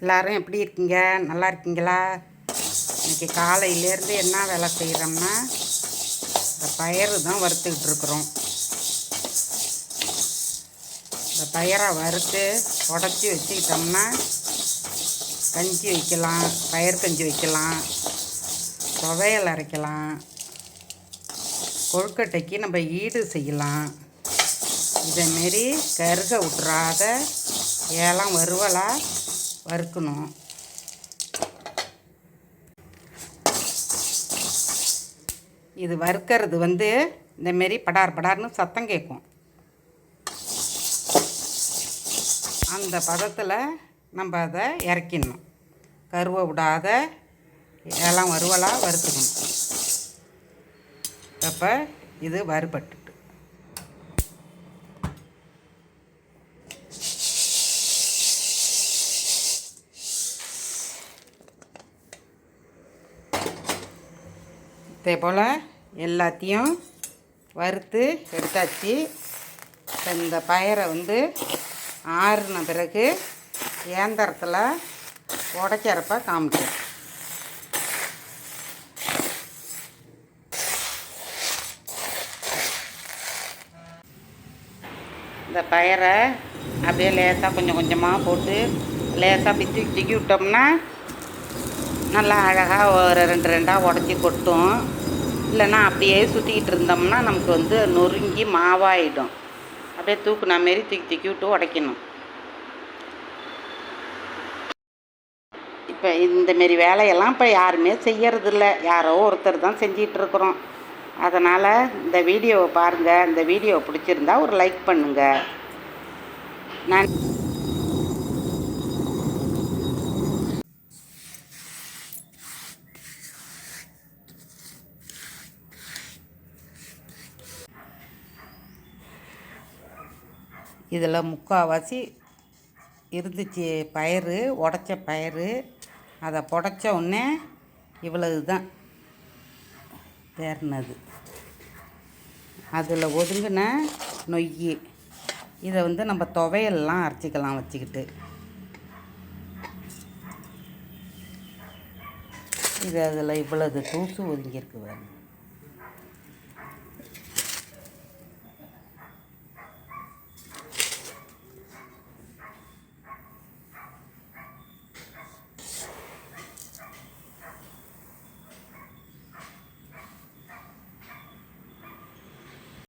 எல்லோரும் எப்படி இருக்கீங்க? நல்லா இருக்கீங்களா? இன்னைக்கு காலையிலேருந்து என்ன வேலை செய்கிறோம்னா இந்த பயிறு தான் வறுத்துக்கிட்டு இருக்கிறோம். இந்த பயிரை வறுத்து உடச்சி வச்சுக்கிட்டோம்னா கஞ்சி வைக்கலாம் பயிர் கஞ்சி வைக்கலாம் துவையல் அரைக்கலாம் கொழுக்கட்டைக்கு நம்ம ஈடு செய்யலாம். இதேமாரி கருக விட்றாத ஏலம் வறுவலாக வறுக்கணும். இது வறுக்கிறது வந்து இந்தமாரி படார் படார்னு சத்தம் கேட்கும் அந்த பதத்தில் நம்ம அதை இறக்கிடணும். கருவை விடாத எல்லாம் வறுவலாக வறுத்துக்கணும். அப்போ இது வறுபட்டு. இதே போல் எல்லாத்தையும் வறுத்து எடுத்தாச்சு. இப்போ இந்த பயரை வந்து ஆறுன பிறகு ஏந்தரத்தில் உடைக்கிறப்ப காமிக்கும் இந்த பயரை அப்படியே லேசாக கொஞ்சம் கொஞ்சமாக போட்டு லேசாக அப்படி தூக்கி தூக்கி விட்டோம்னா நல்லா அழகாக ஒரு ரெண்டு ரெண்டாக உடச்சி கொட்டும். இல்லைன்னா அப்படியே சுற்றிக்கிட்டு இருந்தோம்னா நமக்கு வந்து நொறுங்கி மாவாயிடும். அப்படியே தூக்குன மாரி தூக்கி தூக்கி விட்டு உடைக்கணும். இப்போ இந்தமாரி வேலையெல்லாம் இப்போ யாருமே செய்யறதில்ல. யாரோ ஒருத்தர் தான் செஞ்சிகிட்டு இருக்கிறோம். அதனால் இந்த வீடியோவை பாருங்கள் இந்த வீடியோ பிடிச்சிருந்தா ஒரு லைக் பண்ணுங்கள் நான் இதில் முக்கால்வாசி இருந்துச்சு பயிறு உடச்ச பயிறு. அதை புடச்ச உடனே இவ்வளவு தான். தேர்னது அதில் ஒதுங்கின நொய் இதை வந்து நம்ம துவையெல்லாம் அரைச்சிக்கலாம் வச்சுக்கிட்டு. இது அதில் இவ்வளவு தூசு ஒதுங்கியிருக்கு வேணும்